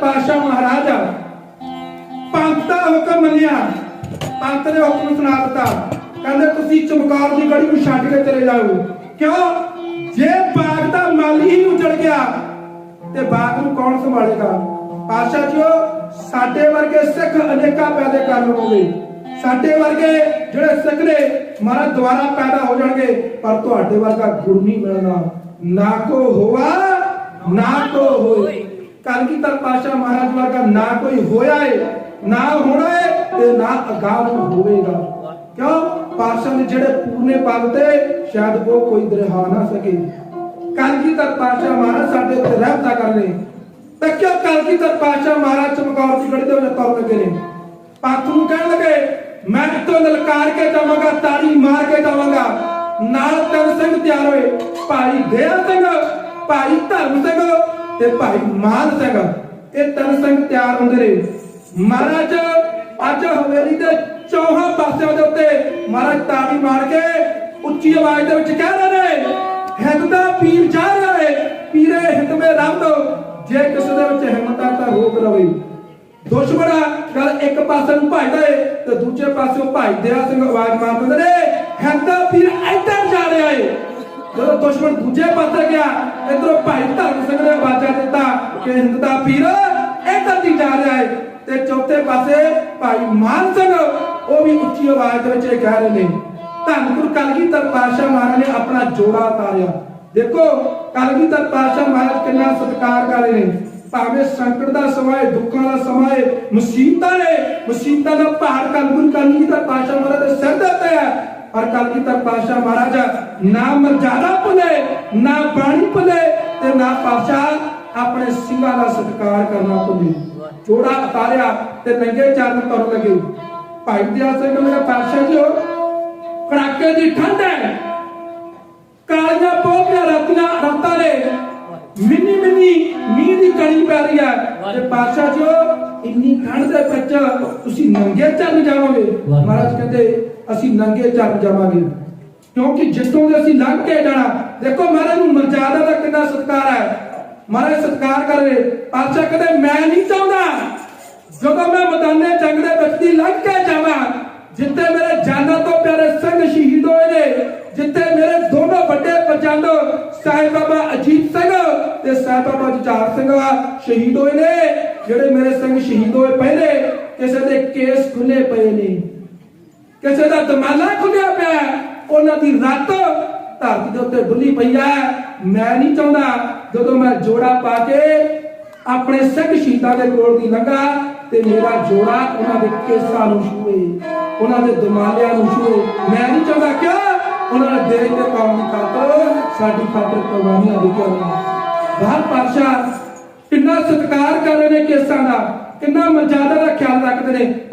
ਪਾਸ਼ਾ ਮਹਾਰਾਜ ਪੰਥ ਦਾ ਹੁਕਮ ਮੰਨਿਆ। ਪੰਤ ਨੇ ਹੁਕਮ ਸੁਣਾ ਦਿੱਤਾ। ਕਹਿੰਦੇ, ਤੁਸੀਂ ਚਮਕੌਰ ਦੀ ਗੜੀ ਨੂੰ ਛੱਡ ਕੇ ਚਲੇ ਜਾਓ। ਕਿਉਂ? ਜੇ ਬਾਗ ਦਾ ਮਾਲੀ ਹੀ ਉਜੜ ਗਿਆ, ਤੇ ਬਾਗ ਨੂੰ ਕੌਣ ਸੰਭਾਲੇਗਾ? ਪਾਸ਼ਾ ਜੀਓ, ਸਾਡੇ ਵਰਗੇ ਸਿੱਖ ਅਨੇਕਾਂ ਪੈਦਾ ਕਰ ਲਵੋਗੇ। ਸਾਡੇ ਵਰਗੇ ਜਿਹੜੇ ਸਿੱਖ ਨੇ ਮਾਰਾ ਦੁਬਾਰਾ ਪੈਦਾ ਹੋ ਜਾਣਗੇ, ਪਰ ਤੁਹਾਡੇ ਵਰਗਾ ਗੁਰੂ ਨਹੀਂ ਮਿਲਣਾ। ਨਾ ਕੋ ਹੋਵਾ ਨਾ ਕੋ ਹੋਏ। ਕਲਗੀਧਰ ਪਾਸ਼ਾ ਮਹਾਰਾਜ ਵਰਗਾ ਨਾ ਕੋਈ ਹੋਇਆ ਏ, ਨਾ ਹੋਣਾ ਏ ਤੇ ਨਾ ਅਗਾਹ ਨੂੰ ਹੋਵੇਗਾ। ਕਿਉਂ? ਪਾਸ਼ਾ ਨੇ ਜਿਹੜੇ ਪੂਰਨੇ ਪਦ ਸ਼ਾਇਦ ਉਹ ਕੋਈ ਦਰਹਾ ਨਾ ਸਕੇ। ਕਲਗੀਧਰ ਪਾਸ਼ਾ ਮਹਾਰਾਜ ਸਾਡੇ ਉੱਤੇ ਰਹਿਮਤਾ ਕਰਨੇ ਤਾਂ ਕਿਉਂ ਕਲਗੀਧਰ ਪਾਸ਼ਾ ਮਹਾਰਾਜ ਚਮਕੌਰ ਦੀ ਗੜੀ ਦੇ ਵਿੱਚ ਤੁਰ ਲੱਗੇ ਨੇ? ਪੰਥ ਨੂੰ ਕਹਿਣ ਲੱਗੇ, ਮੈਂ ਇੱਥੋਂ ਲਲਕਾਰ ਕੇ ਜਾਵਾਂਗਾ, ਤਾੜੀ ਮਾਰ ਕੇ ਜਾਵਾਂਗਾ। ਨਾਲ ਤਿੰਨ ਸਿੰਘ ਤਿਆਰ ਹੋਏ, ਭਾਈ ਦੇਵ ਸਿੰਘ, ਭਾਈ ਧਰਮ ਸਿੰਘ ਤੇ ਭਾਈ ਮਾਨ ਸਿੰਘ, ਇਹ ਤਿੰਨ ਸਿੰਘ ਤਿਆਰ ਹੁੰਦੇ ਨੇ। ਮਹਾਰਾਜ, ਅੱਜ ਹਵੇਲੀ ਦੇ ਚੌਹਾਂ ਪਾਸਿਆਂ ਦੇ ਉੱਤੇ ਮਹਾਰਾਜ ਤਾੜੀ ਮਾਰ ਕੇ ਉੱਚੀ ਆਵਾਜ਼ ਦੇ ਵਿੱਚ ਕਹਿ ਰਹੇ ਨੇ, ਹਿੰਦ ਦਾ ਪੀਰ ਜਾ ਰਿਹਾ ਹੈ ਪੀਰੇ ਹਿੰਦ ਮੇ ਰੰਦ ਜੇ ਕਿਸੇ ਦੇ ਵਿੱਚ ਹਿੰਮਤ ਆ ਤਾਂ ਰੋਕ ਲਵੇ। ਦੁਸ਼ਮਣਾ ਗੱਲ ਇੱਕ ਪਾਸੇ ਨੂੰ ਭਜਦਾ ਏ ਤੇ ਦੂਜੇ ਪਾਸੇ ਉਹ ਭਾਈ ਦਇਆ ਸਿੰਘ ਆਵਾਜ਼ ਮਾਰਦੇ ਨੇ, ਹਿੰਦ ਦਾ ਪੀਰ ਜਦੋਂ ਦੁਸ਼ਮਣ ਦੂਜੇ ਪਾਸੇ ਗਿਆ, ਇਧਰੋਂ ਭਾਈ ਧਰਮ ਸਿੰਘ ਨੇ ਆਵਾਜ਼ਾਂ ਦਿੱਤਾ, ਕਿ ਹਿੰਦ ਦਾ ਪੀਰ, ਇੱਧਰ ਦੀ ਜਾ ਰਿਹਾ ਏ। ਤੇ ਚੌਥੇ ਪਾਸੇ ਭਾਈ ਮਾਨ ਸਿੰਘ, ਉਹ ਵੀ ਉੱਚੀ ਆਵਾਜ਼ ਦੇ ਵਿੱਚ ਇਹ ਕਹਿ ਰਹੇ ਨੇ, ਧੰਨ ਕਲਗੀਧਰ ਪਾਤਸ਼ਾਹ ਮਹਾਰਾਜ ਨੇ ਆਪਣਾ ਜੋੜਾ ਉਤਾਰਿਆ। ਦੇਖੋ, ਕਲਗੀਧਰ ਪਾਤਸ਼ਾਹ ਮਹਾਰਾਜ ਕਿੰਨਾ ਸਤਿਕਾਰ ਕਰ ਰਹੇ ਨੇ। ਭਾਵੇਂ ਸੰਕਟ ਦਾ ਸਮਾਂ ਹੈ ਦੁੱਖਾਂ ਦਾ ਸਮਾਂ ਹੈ ਮੁਸੀਬਤਾਂ ਨੇ, ਮੁਸੀਬਤਾਂ ਦਾ ਭਾਰ ਕਲਗੁਰੂ ਕਲਗੀਧਰ ਪਾਤਸ਼ਾਹ ਮਹਾਰਾਜ ਦੇ ਸਿਰ ਦੇ ਉੱਤੇ ਹੈ ਪਰ ਕਲਗੀਧਰ ਪਾਤਸ਼ਾਹ ਮਹਾਰਾਜ, ਨਾ ਮਰਜ਼ਾਦਾ ਭੁੱਲੇ, ਨਾ ਬਾਣੀ ਭੁੱਲੇ ਤੇ ਨਾ ਪਾਤਸ਼ਾਹ ਆਪਣੇ ਸਿੰਘਾਂ ਦਾ ਸਤਿਕਾਰ ਕਰਨਾ ਭੁੱਲੇ। ਜੋੜਾ ਉਤਾਰਿਆ ਤੇ ਨੰਗੇ ਚਰਨ ਤੁਰਨ ਲੱਗੇ। ਭਾਈ ਦਿਆ ਸਿੰਘ ਮੇਰੇ ਪਾਤਸ਼ਾਹ ਜੀ ਕੜਾਕੇ ਦੀ ਠੰਡ ਹੈ। ਕਾਲੀਆਂ ਪੋਪੀਆਂ ਰਾਤੀਆਂ ਰਾਤਾਂ ਨੇ। ਮਿੰਨੀ ਮਿੰਨੀ ਮੀਂਹ ਦੀ ਕਣੀ ਪੈ ਰਹੀ ਹੈ। ਤੇ ਪਾਤਸ਼ਾਹ ਜੀ ਇੰਨੀ ਠੰਡ ਦੇ ਵਿੱਚ ਤੁਸੀਂ ਨੰਗੇ ਚਰਨ ਜਾਵੋਗੇ। ਮਹਾਰਾਜ ਕਹਿੰਦੇ ਅਸੀਂ ਨੰਗੇ ਚਰਨ ਜਾਵਾਂਗੇ। ਕਿਉਂਕਿ ਜਿੱਥੋਂ ਦੇ ਅਸੀਂ ਲੰਘ ਕੇ ਜਾਣਾ, ਦੇਖੋ ਮਹਾਰਾਜ ਨੂੰ ਮਰਜ਼ਾਦਾ ਦਾ ਕਿੰਨਾ ਸਤਿਕਾਰ ਹੈ। ਮਹਾਰਾਜ ਸਤਿਕਾਰ ਕਰ ਪਾਤਸ਼ਾਹ ਕਹਿੰਦੇ ਮੈਂ ਨਹੀਂ ਚਾਹੁੰਦਾ, ਜਦੋਂ ਮੈਂ ਮੈਦਾਨੇ ਜੰਗ ਦੇ ਵਿੱਚ ਦੀ ਲੰਘ ਕੇ ਜਾਵਾਂ, ਜਿੱਥੇ ਮੇਰੇ ਜਾਨਾਂ ਤੋਂ ਪਿਆਰੇ ਸਿੰਘ ਸ਼ਹੀਦ ਹੋਏ ਨੇ, ਜਿੱਥੇ ਮੇਰੇ ਦੋਨੋਂ ਵੱਡੇ ਪਜੰਦ ਸਾਹਿਬ ਬਾਬਾ ਅਜੀਤ ਸਿੰਘ ਤੇ ਸਾਹਿਬ ਬਾਬਾ ਜਚਾਰ ਸਿੰਘ ਸ਼ਹੀਦ ਹੋਏ ਨੇ, ਜਿਹੜੇ ਮੇਰੇ ਸਿੰਘ ਸ਼ਹੀਦ ਹੋਏ ਪਹਿਲੇ, ਕਿਸੇ ਦੇ ਕੇਸ ਖੁੱਲੇ ਪਏ ਨੇ। ਕਿਸੇ ਦਾ ਦਮਾਲਾ ਖੁੱਲਿਆ ਪਿਆ ਉਹਨਾਂ ਦੀ ਰੱਤ ਧਰਤੀ ਦੇ ਉੱਤੇ ਡੁੱਲੀ ਪਈ ਹੈ। ਮੈਂ ਨਹੀਂ ਚਾਹੁੰਦਾ ਜਦੋਂ ਮੈਂ ਜੋੜਾ ਪਾ ਕੇ ਆਪਣੇ ਸਿੱਖ ਸ਼ਹੀਦਾਂ ਦੇ ਕੋਲ ਦੀ ਲੰਘਾ ਤੇ ਮੇਰਾ ਜੋੜਾ ਉਹਨਾਂ ਦੇ ਕੇਸਾਂ ਨੂੰ ਛੂਏ, ਉਹਨਾਂ ਦੇ ਦਮਾਲਿਆਂ ਨੂੰ ਛੂਏ। ਮੈਂ ਨਹੀਂ ਚਾਹੁੰਦਾ ਕਿ ਉਹਨਾਂ ਨੇ ਦੇਸ਼ ਦੇ ਕੌਮ ਦੀ ਖਾਤਰ ਸਾਡੀ ਖਾਤਰ ਕੁਰਬਾਨੀਆਂ ਦਿੱਤੀਆਂ ਬਾਹਰ ਪਾਤਸ਼ਾਹ ਕਿੰਨਾ ਸਤਿਕਾਰ ਕਰ ਰਹੇ ਨੇ ਕੇਸਾਂ ਦਾ, ਕਿੰਨਾ ਮਰਜ਼ਾਦਾ ਦਾ ਖਿਆਲ ਰੱਖਦੇ ਨੇ।